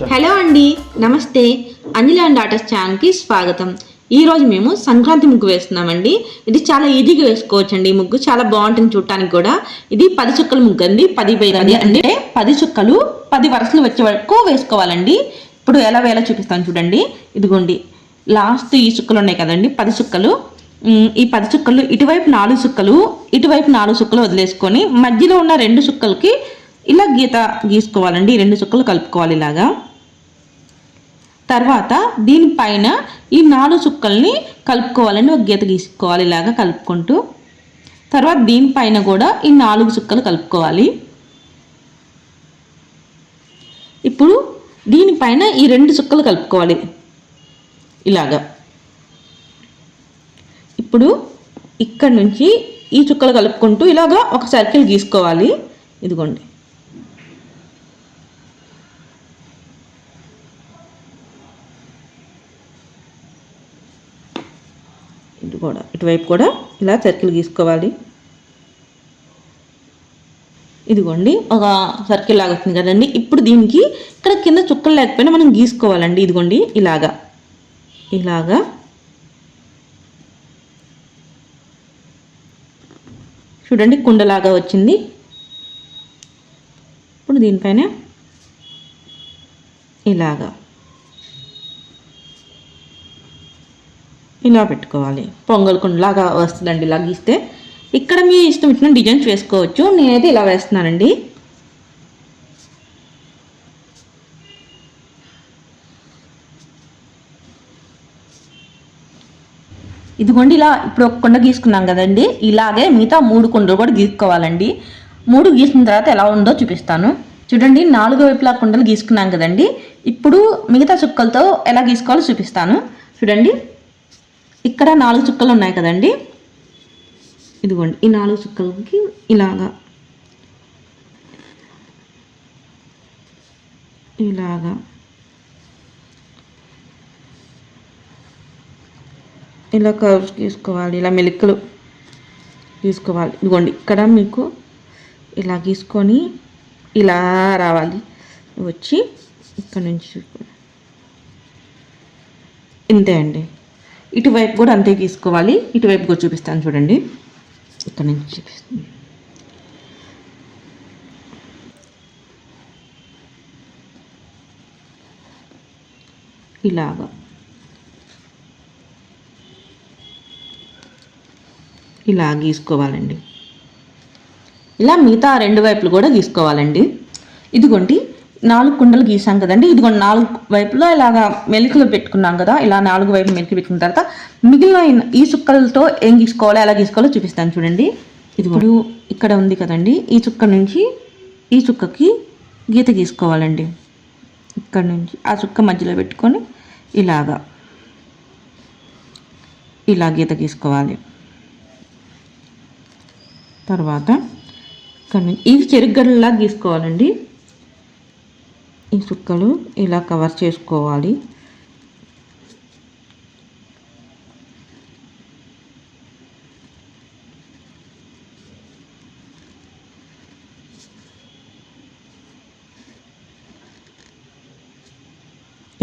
Hello అండి నమస్తే. అంజలి and ఆటస్ ఛానల్కి స్వాగతం. ఈరోజు మేము సంక్రాంతి ముగ్గు వేస్తున్నామండి. ఇది చాలా ఈజీగా వేసుకోవచ్చు అండి ముగ్గు. చాలా బాగుంటుంది చూడటానికి కూడా. ఇది పది చుక్కల ముగ్గు అండి. పది పై పది అంటే పది చుక్కలు పది వరుసలు వచ్చే వరకు వేసుకోవాలండి. ఇప్పుడు ఎలా వేలా చూపిస్తాను చూడండి. ఇదిగోండి. లాస్ట్ ఈ చుక్కలు ఉన్నాయి కదండి పది చుక్కలు. ఈ పది చుక్కలు ఇటువైపు నాలుగు చుక్కలు ఇటువైపు నాలుగు చుక్కలు వదిలేసుకొని మధ్యలో ఉన్న రెండు చుక్కలకి ఇలా గీత గీసుకోవాలండి రెండు చుక్కలు కలుపుకోవాలి ఇలాగా. తర్వాత దీనిపైన ఈ నాలుగు చుక్కల్ని కలుపుకోవాలండి ఒక గీత గీసుకోవాలి ఇలాగా కలుపుకుంటూ. తర్వాత దీనిపైన కూడా ఈ నాలుగు చుక్కలు కలుపుకోవాలి. ఇప్పుడు దీనిపైన ఈ రెండు చుక్కలు కలుపుకోవాలి ఇలాగా. ఇప్పుడు ఇక్కడ నుంచి ఈ చుక్కలు కలుపుకుంటూ ఇలాగా ఒక సర్కిల్ గీసుకోవాలి. ఇదిగోండి. ఇటు కూడా ఇటువైపు కూడా ఇలా సర్కిల్ గీసుకోవాలి. ఇదిగోండి ఒక సర్కిల్ లాగా వచ్చింది కదండి. ఇప్పుడు దీనికి ఇక్కడ కింద చుక్కలు లేకపోయినా మనం గీసుకోవాలండి. ఇదిగోండి ఇలాగా. ఇలాగా. చూడండి కుండలాగా వచ్చింది. ఇప్పుడు దీనిపైన ఇలాగా. ఇలా పెట్టుకోవాలి. పొంగల్ కుండలాగా వస్తుందండి ఇలా గీస్తే. ఇక్కడ మీ ఇష్టం ఇచ్చిన డిజైన్స్ వేసుకోవచ్చు నేనైతే ఇలా వేస్తున్నానండి. ఇదిగోండి ఇలా ఇప్పుడు ఒక కుండ గీసుకున్నాం కదండి. ఇలాగే మిగతా మూడు కుండలు కూడా గీసుకోవాలండి. మూడు గీసిన తర్వాత ఎలా ఉందో చూపిస్తాను. చూడండి నాలుగు వైపులా కుండలు గీసుకున్నాం కదండి. ఇప్పుడు మిగతా చుక్కలతో ఎలా గీసుకోవాలో చూపిస్తాను. చూడండి. ఇక్కడ నాలుగు చుక్కలు ఉన్నాయి కదండి? ఇదిగోండి ఈ నాలుగు చుక్కలకి ఇలాగా. ఇలాగా. ఇలా కర్వ్స్ గీసుకోవాలి ఇలా మెలికలు గీసుకోవాలి. ఇదిగోండి ఇక్కడ మీకు ఇలా గీసుకొని ఇలా రావాలి. వచ్చి ఇక్కడ నుంచి ఇంతే అండి. ఇటువైపు కూడా అంతే తీసుకోవాలి ఇటువైపు కూడా చూపిస్తాను చూడండి. ఇక్కడ నుంచి చూపిస్తాను. ఇలాగా. ఇలా గీసుకోవాలండి. ఇలా మిగతా రెండు వైపులు కూడా గీసుకోవాలండి. ఇదిగోండి. నాలుగు కుండలు గీసాం కదండి. ఇదిగోండి నాలుగు వైపులో ఇలాగా మెలికలు పెట్టుకున్నాం కదా. ఇలా నాలుగు వైపు మెలికి పెట్టుకున్న తర్వాత మిగిలిన ఈ- చుక్కలతో ఏం గీసుకోవాలో ఎలా గీసుకోవాలో చూపిస్తాను చూడండి. ఇప్పుడు ఇక్కడ ఉంది కదండి. ఈ చుక్క నుంచి ఈ చుక్కకి గీత గీసుకోవాలండి. ఇక్కడ నుంచి ఆ చుక్క మధ్యలో పెట్టుకొని ఇలాగా ఇలా గీత గీసుకోవాలి. తర్వాత ఇక్కడ నుంచి ఈ చెరుగడ్డలా గీసుకోవాలండి. ఈ చుక్కలు ఇలా కవర్ చేసుకోవాలి.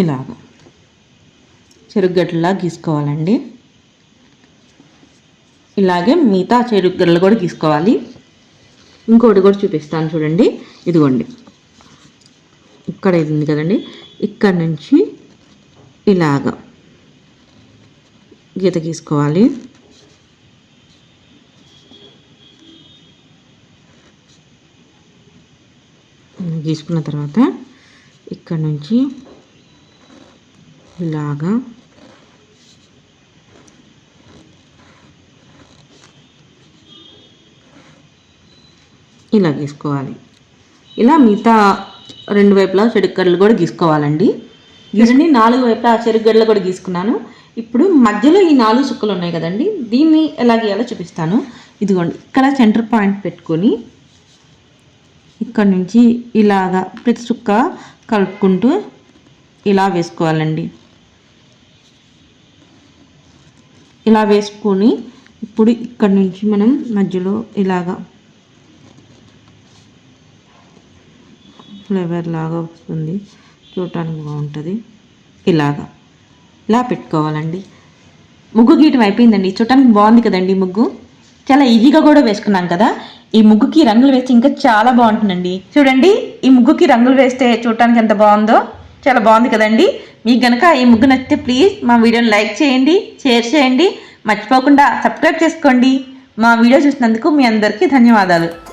ఇలాగ చెరుగడ్డలా గీసుకోవాలండి. ఇలాగే మిగతా చెరుగడ్డలు కూడా గీసుకోవాలి. ఇంకోటి కూడా చూపిస్తాను చూడండి. ఇదిగోండి. ఇక్కడ ఇది ఉంది కదండి. ఇక్కడ నుంచి ఇలాగ గీత గీసుకోవాలి. గీసుకున్న తర్వాత ఇక్కడ నుంచి ఇలాగా ఇలా గీసుకోవాలి. ఇలా మిగతా రెండు వైపులా చెడుగడ్డలు కూడా గీసుకోవాలండి. గీసండి నాలుగు వైపులా చెరుగడ్డలు కూడా గీసుకున్నాను. ఇప్పుడు మధ్యలో ఈ నాలుగు చుక్కలు ఉన్నాయి కదండి దీన్ని ఎలా గీయాలో చూపిస్తాను. ఇదిగోండి ఇక్కడ సెంటర్ పాయింట్ పెట్టుకొని ఇక్కడ నుంచి ఇలాగా ప్రతి చుక్క కలుపుకుంటూ ఇలా వేసుకోవాలండి. ఇలా వేసుకొని ఇప్పుడు ఇక్కడ నుంచి మనం మధ్యలో ఇలాగా ఫ్లేవర్ లాగా వస్తుంది. చూడటానికి బాగుంటుంది. ఇలాగా. ఇలా పెట్టుకోవాలండి. ముగ్గు గీయటం అయిపోయిందండి. చూడటానికి బాగుంది కదండి ముగ్గు. చాలా ఈజీగా కూడా వేసుకున్నాం కదా. ఈ ముగ్గుకి రంగులు వేస్తే ఇంకా చాలా బాగుంటుందండి. చూడండి ఈ ముగ్గుకి రంగులు వేస్తే చూడటానికి ఎంత బాగుందో. చాలా బాగుంది కదండి. మీకు గనక ఈ ముగ్గు నచ్చితే ప్లీజ్ మా వీడియోని లైక్ చేయండి షేర్ చేయండి. మర్చిపోకుండా సబ్స్క్రైబ్ చేసుకోండి. మా వీడియో చూసినందుకు మీ అందరికీ ధన్యవాదాలు.